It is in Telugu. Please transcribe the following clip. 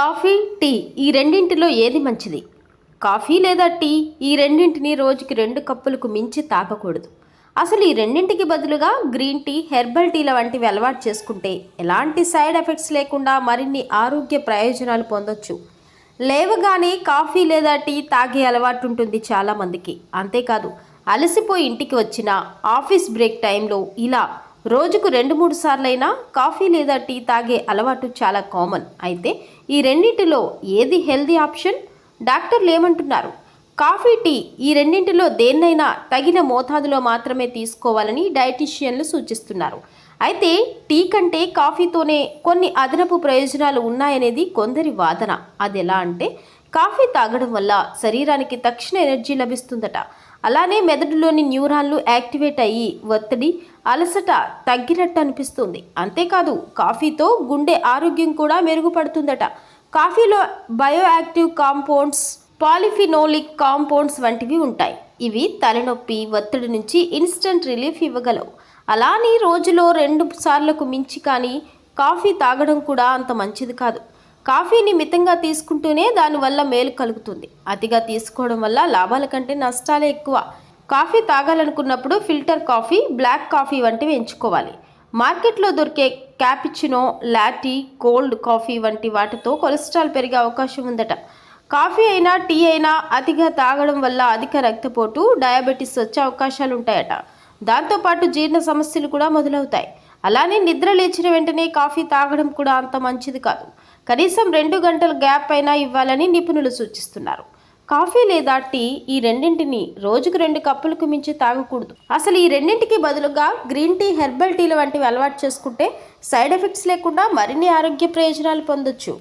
కాఫీ టీ ఈ రెండింటిలో ఏది మంచిది? కాఫీ లేదా టీ ఈ రెండింటిని రోజుకి రెండు కప్పులకు మించి తాగకూడదు. అసలు ఈ రెండింటికి బదులుగా గ్రీన్ టీ హెర్బల్ టీల వంటివి అలవాటు చేసుకుంటే ఎలాంటి సైడ్ ఎఫెక్ట్స్ లేకుండా మరిన్ని ఆరోగ్య ప్రయోజనాలు పొందొచ్చు. లేవగానే కాఫీ లేదా టీ తాగే అలవాటు ఉంటుంది చాలామందికి. అంతేకాదు అలసిపోయి ఇంటికి వచ్చిన ఆఫీస్ బ్రేక్ టైంలో ఇలా రోజుకు రెండు మూడు సార్లైనా కాఫీ లేదా టీ తాగే అలవాటు చాలా కామన్. అయితే ఈ రెండింటిలో ఏది హెల్దీ ఆప్షన్? డాక్టర్లు ఏమంటున్నారు? కాఫీ టీ ఈ రెండింటిలో దేన్నైనా తగిన మోతాదులో మాత్రమే తీసుకోవాలని డైటీషియన్లు సూచిస్తున్నారు. అయితే టీ కంటే కాఫీతోనే కొన్ని అదనపు ప్రయోజనాలు ఉన్నాయనేది కొందరి వాదన. అది ఎలా అంటే కాఫీ తాగడం వల్ల శరీరానికి తక్షణ ఎనర్జీ లభిస్తుందట. అలానే మెదడులోని న్యూరాన్లు యాక్టివేట్ అయ్యి ఒత్తిడి అలసట తగ్గినట్టు అనిపిస్తుంది. అంతేకాదు కాఫీతో గుండె ఆరోగ్యం కూడా మెరుగుపడుతుందట. కాఫీలో బయోయాక్టివ్ కాంపౌండ్స్ పాలిఫినోలిక్ కాంపౌండ్స్ వంటివి ఉంటాయి. ఇవి తలనొప్పి ఒత్తిడి నుంచి ఇన్స్టంట్ రిలీఫ్ ఇవ్వగలవు. అలానే రోజులో రెండు సార్లకు మించి కానీ కాఫీ తాగడం కూడా అంత మంచిది కాదు. కాఫీని మితంగా తీసుకుంటూనే దానివల్ల మేలు కలుగుతుంది. అతిగా తీసుకోవడం వల్ల లాభాల కంటే నష్టాలే ఎక్కువ. కాఫీ తాగాలనుకున్నప్పుడు ఫిల్టర్ కాఫీ బ్లాక్ కాఫీ వంటివి ఎంచుకోవాలి. మార్కెట్లో దొరికే క్యాపిచినో లాటీ కోల్డ్ కాఫీ వంటి వాటితో కొలెస్ట్రాల్ పెరిగే అవకాశం ఉందట. కాఫీ అయినా టీ అయినా అతిగా తాగడం వల్ల అధిక రక్తపోటు డయాబెటీస్ వచ్చే అవకాశాలు ఉంటాయట. దాంతోపాటు జీర్ణ సమస్యలు కూడా మొదలవుతాయి. అలానే నిద్ర లేచిన వెంటనే కాఫీ తాగడం కూడా అంత మంచిది కాదు. కనీసం రెండు గంటల గ్యాప్ అయినా ఇవ్వాలని నిపుణులు సూచిస్తున్నారు. కాఫీ లేదా టీ ఈ రెండింటిని రోజుకు రెండు కప్పులకు మించి తాగకూడదు. అసలు ఈ రెండింటికి బదులుగా గ్రీన్ టీ హెర్బల్ టీలు వంటివి అలవాటు చేసుకుంటే సైడ్ ఎఫెక్ట్స్ లేకుండా మరిన్ని ఆరోగ్య ప్రయోజనాలు పొందొచ్చు.